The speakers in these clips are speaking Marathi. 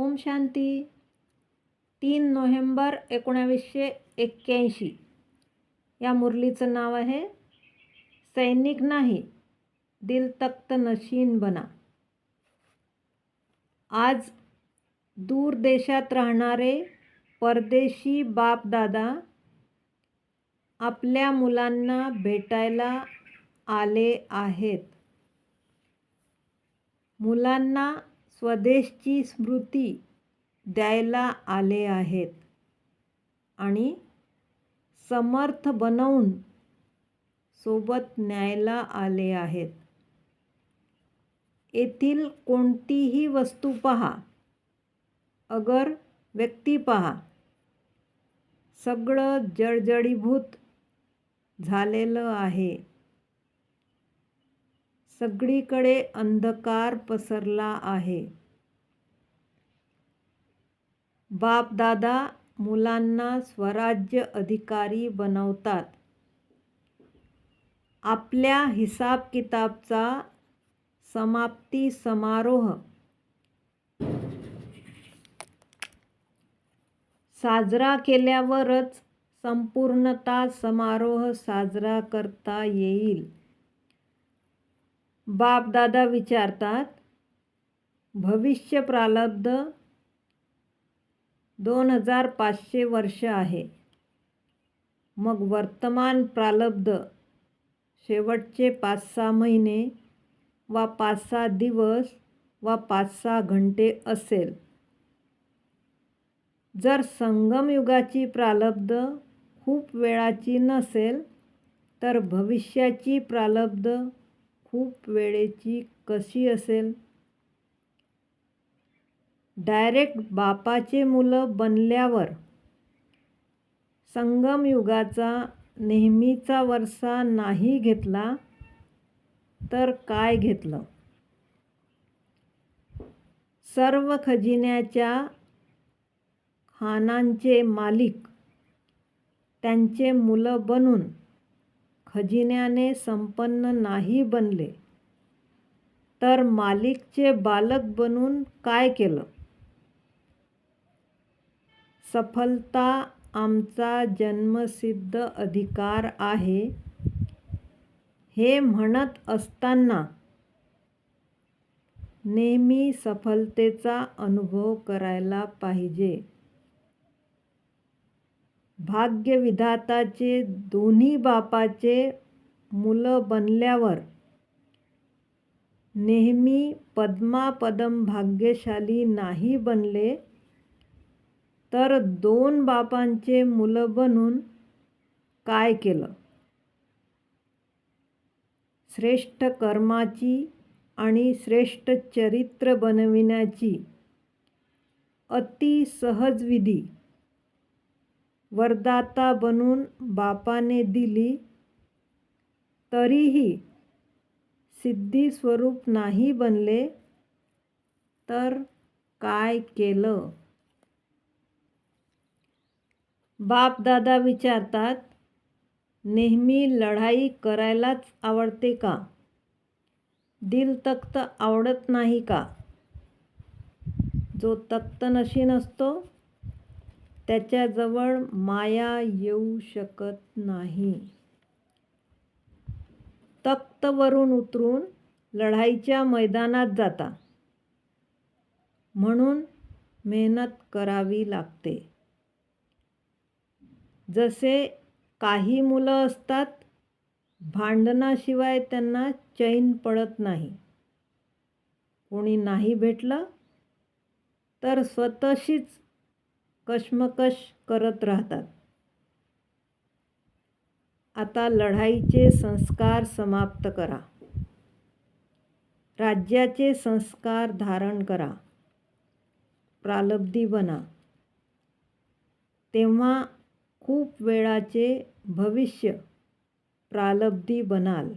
ओम शांती. तीन नोव्हेंबर एकोणावीसशे एक्क्याऐंशी. या मुरलीचं नाव आहे सैनिक नाही दिल तख्त नशीन बना. आज दूर देशात राहणारे परदेशी बापदादा आपल्या मुलांना भेटायला आले आहेत. मुलांना स्वदेशची स्मृती द्यायला आले आहेत. आणि समर्थ बनवून सोबत न्यायला आले आहेत. येथील कोणतीही वस्तू पहा. अगर व्यक्ती पहा. सगळं जळजळीभूत झालेलं आहे. सगळीकडे अंधकार पसरला आहे. बापदादा मुलांना स्वराज्य अधिकारी बनवतात. आपल्या हिसाब किताबचा समाप्ती समारोह. साजरा केल्यावरच संपूर्णता समारोह साजरा करता येईल. बापदादा विचारतात भविष्य प्रालब्ध दोन हजार पाचशे वर्ष आहे. मग वर्तमान प्रालब्ध शेवटचे पाच सहा महिने वा पाच सहा दिवस वा पाच सहा घंटे असेल. जर संगमयुगाची प्रालब्ध खूप वेळाची नसेल तर भविष्याची प्रालब्ध खूप वेळेची कशी असेल? डायरेक्ट बापाचे मुलं बनल्यावर संगमयुगाचा नेहमीचा वरसा नाही घेतला तर काय घेतलं? सर्व खजिन्याच्या खानांचे मालिक त्यांचे मुलं बनून खजिन्याने संपन्न नाही बनले. तर मालिकचे बालक बनून काय केलं? सफलता आमचा जन्मसिद्ध अधिकार आहे. हे म्हणत असताना नेहमी सफलतेचा अनुभव करायला पाहिजे. भाग्यविधाताचे दोन्ही बापाचे मुलं बनल्यावर नेहमी पद्मापदम भाग्यशाली नाही बनले तर दोन बापांचे मुलं बनून काय केलं? श्रेष्ठ कर्माची आणि श्रेष्ठ चरित्र बनविण्याची अति सहज विधी वरदाता बनून बापाने दिली. तरीही सिद्धी स्वरूप नाही बनले तर काय केलं? बापदादा विचारतात नेहमी लढाई करायलाच आवडते का? दिल तख्त आवडत नाही का? जो तख्त नशीन असतो त्याच्याजवळ माया येऊ शकत नाही. तख्तवरून उतरून लढाईच्या मैदानात जाता. म्हणून मेहनत करावी लागते. जसे काही मुलं असतात भांडणाशिवाय त्यांना चैन पडत नाही. कोणी नाही भेटलं तर स्वतःशीच कश्मकश करत राहतात. आता लढाईचे संस्कार समाप्त करा. राज्याचे संस्कार धारण करा. प्रालब्धी बना. तेव्हा खूप वेळाचे भविष्य प्रालब्धी बनाल.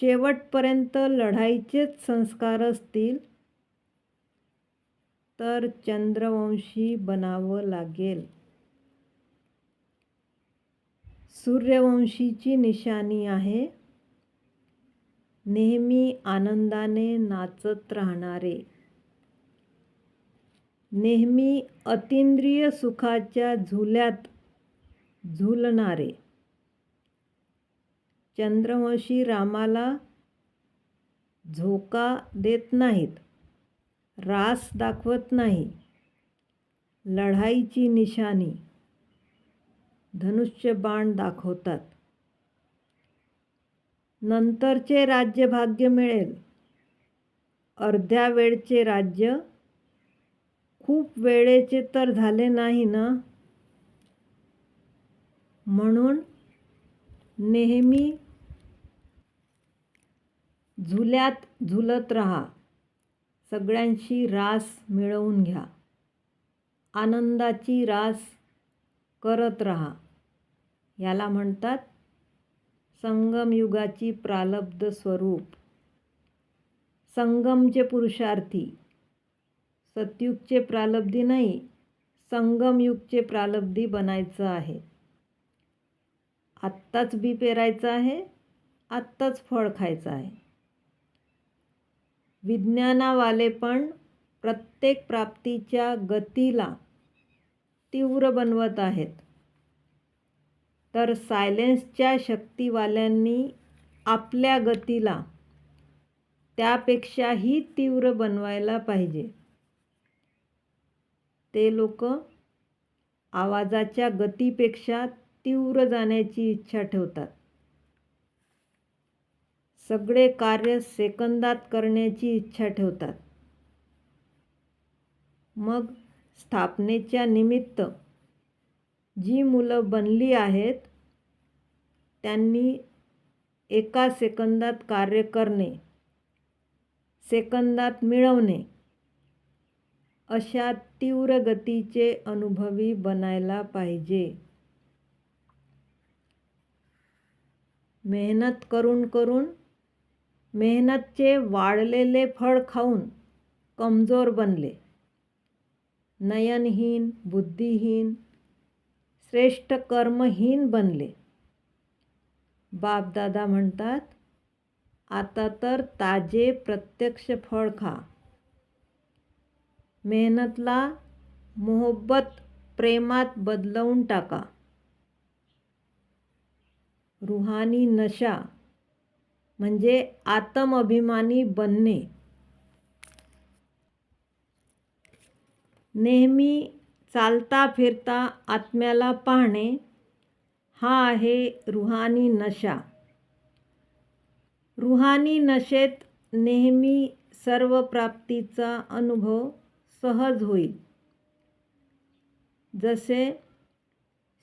शेवटपर्यंत लढाईचेच संस्कार असतील तर चंद्रवंशी बनावं लागेल. सूर्यवंशीची निशाणी आहे. नेहमी आनंदाने नाचत राहणारे. नेहमी अतिंद्रिय सुखाच्या झुल्यात झुलणारे. चंद्रवंशी रामाला झोका देत नाहीत. रास दाखवत नाही. लढाईची निशाणी धनुष्य बाण दाखवतात. नंतरचे राज्यभाग्य मिळेल. अर्ध्या वेळचे राज्य खूप वेळेचे तर झाले नाही ना? म्हणून नेहमी झुल्यात झुलत राहा. सगळ्यांशी रास मिळवून घ्या. आनंदाची रास करत राहा. याला म्हणतात संगमयुगाची प्रालब्ध स्वरूप. संगमचे पुरुषार्थी. सतयुगचे प्रालब्धी नाही संगमयुगचे प्रालब्धी बनायचं आहे. आत्ताच बी पेरायचं आहे आत्ताच फळ खायचं आहे. विज्ञानावाले पण प्रत्येक प्राप्तीच्या गतीला तीव्र बनवत आहेत. तर सायलेन्सच्या शक्तीवाल्यांनी आपल्या गतीला त्यापेक्षाही तीव्र बनवायला पाहिजे. ते लोक आवाजाच्या गतीपेक्षा तीव्र जाण्याची इच्छा ठेवतात. सगळे कार्य सेकंदात करण्याची इच्छा ठेवतात. मग स्थापनेच्या निमित्त जी मुलं बनली आहेत त्यांनी एका सेकंदात कार्य करणे सेकंदात मिळवणे अशा तीव्र गतीचे अनुभवी बनायला पाहिजे. मेहनत करून करून मेहनतचे वाढलेले फळ खाऊन कमजोर बनले. नयनहीन बुद्धिहीन श्रेष्ठ कर्महीन बनले. बापदादा म्हणतात आता तर ताजे प्रत्यक्ष फळ खा. मेहनतला मोहब्बत प्रेमात बदलवून टाका. रुहानी नशा म्हणजे आत्मअभिमानी बनणे. नेहमी चालता फिरता आत्म्याला पाहणे हा आहे रुहानी नशा. रुहानी नशेत नेहमी सर्व प्राप्तीचा अनुभव सहज होईल. जसे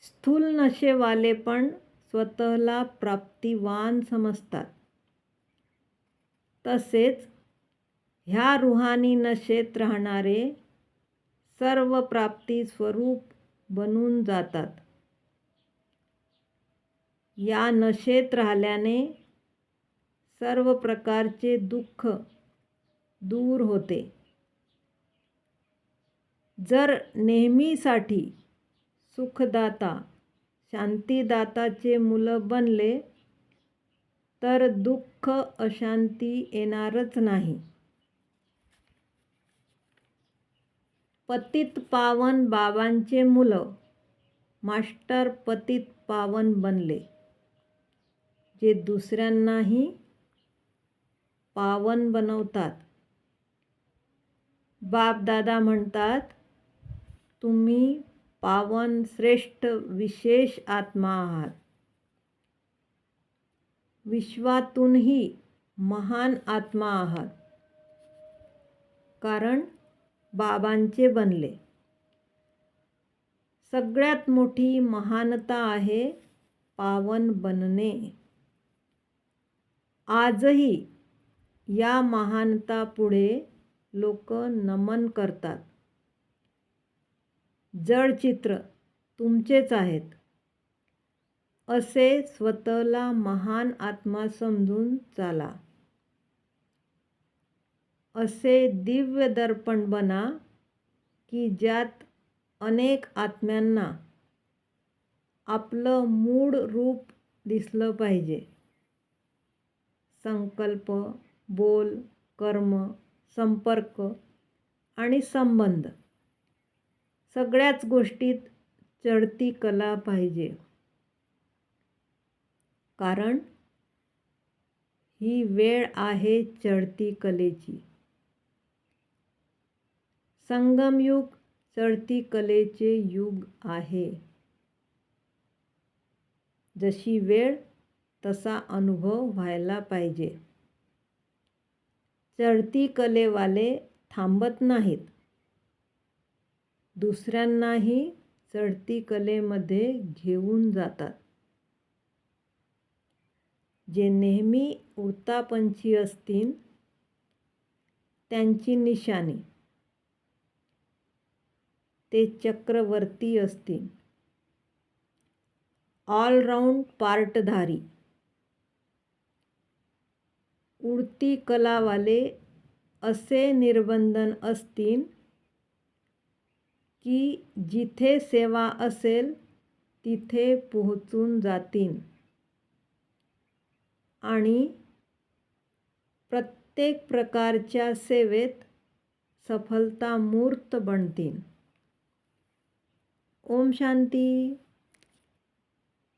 स्थूल नशेवाले पण स्वतःला प्राप्तिवान समजतात. तसेच ह्या रुहानी नशेत राहणारे सर्व प्राप्ती स्वरूप बनून जातात. या नशेत राहिल्याने सर्व प्रकारचे दुःख दूर होते. जर नेहमीसाठी सुखदाता शांतीदाताचे मुलं बनले तर दुःख अशांती येणारच नाही. पतित पावन बाबांचे मुलं मास्टर पतित पावन बनले जे दुसऱ्यांनाही पावन बनवतात. बापदादा म्हणतात तुम्ही पावन श्रेष्ठ विशेष आत्मा आहात. विश्वातूनही महान आत्मा आहात. कारण बाबांचे बनले. सगळ्यात मोठी महानता आहे पावन बनणे. आजही या महानता पुढे लोक नमन करतात. जडचित्र तुमचेच आहेत. असे स्वतःला महान आत्मा समजून चाला. असे दिव्य दर्पण बना की ज्यात अनेक आत्म्यांना आपलं मूळ रूप दिसलं पाहिजे. संकल्प बोल कर्म संपर्क आणि संबंध. सगळ्याच गोष्टीत चढती कला पाहिजे. कारण ही वेळ आहे चढती कलेची. संगमयुग चढती कलेचे युग आहे. जशी वेळ तसा अनुभव व्हायला पाहिजे. चढती कलेवाले थांबत नाहीत. दुसऱ्यांनाही चढती कलेमध्ये घेऊन जातात. जे नेहमी उडतापंछी असतील त्यांची निशाणी. ते चक्रवर्ती असतील. ऑलराऊंड पार्टधारी. उडती कलावाले असे निर्बंधन असतील की जिथे सेवा असेल तिथे पोहोचून जातील. आणि प्रत्येक प्रकारच्या सेवेत सफलता मूर्त बनतील. ओम शांती.